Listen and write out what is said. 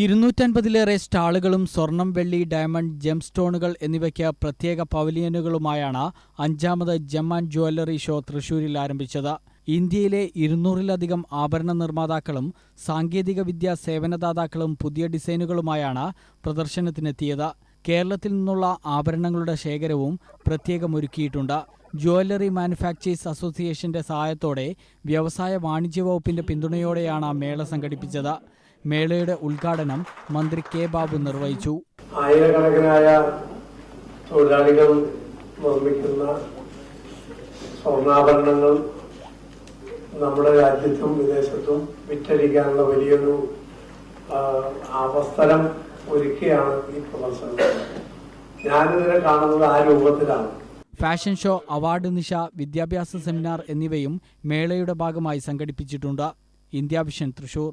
ഇരുന്നൂറ്റൻപതിലേറെ സ്റ്റാളുകളും സ്വർണം വെള്ളി diamond gem സ്റ്റോണുകൾ എന്നിവയ്ക്ക് പ്രത്യേക പവലിയനുകളുമായാണ് അഞ്ചാമത് ജം ആൻഡ് ജ്വല്ലറി ഷോ തൃശൂരിൽ ആരംഭിച്ചത്. ഇന്ത്യയിലെ ഇരുന്നൂറിലധികം ആഭരണ നിർമ്മാതാക്കളും സാങ്കേതികവിദ്യാ സേവനദാതാക്കളും പുതിയ ഡിസൈനുകളുമായാണ് പ്രദർശനത്തിനെത്തിയത്. കേരളത്തിൽ നിന്നുള്ള ആഭരണങ്ങളുടെ ശേഖരവും പ്രത്യേകമൊരുക്കിയിട്ടുണ്ട് ജ്വല്ലറി മാനുഫാക്ചേഴ്സ് അസോസിയേഷന്റെ സഹായത്തോടെ വ്യവസായ വാണിജ്യ വകുപ്പിന്റെ പിന്തുണയോടെയാണ് മേള സംഘടിപ്പിച്ചത്. മേളയുടെ ഉദ്ഘാടനം മന്ത്രി കെ ബാബു നിർവഹിച്ചു. ആയിരക്കണക്കിനായ തൊഴിലാളികൾ നിർമ്മിക്കുന്ന സ്വർണാഭരണങ്ങൾ നമ്മുടെ രാജ്യത്തും വിദേശത്തും വിറ്റഴിക്കാനുള്ള വലിയൊരു അവസരം ഒരുക്കിയാണ് ഈ പ്രദർശനം. ഞാനിതിനെ കാണുന്നത് ആ രൂപത്തിലാണ്. ഫാഷൻ ഷോ അവാർഡ് നിശ വിദ്യാഭ്യാസ സെമിനാർ എന്നിവയും മേളയുടെ ഭാഗമായി സംഘടിപ്പിച്ചിട്ടുണ്ട്. India vision Thrissur.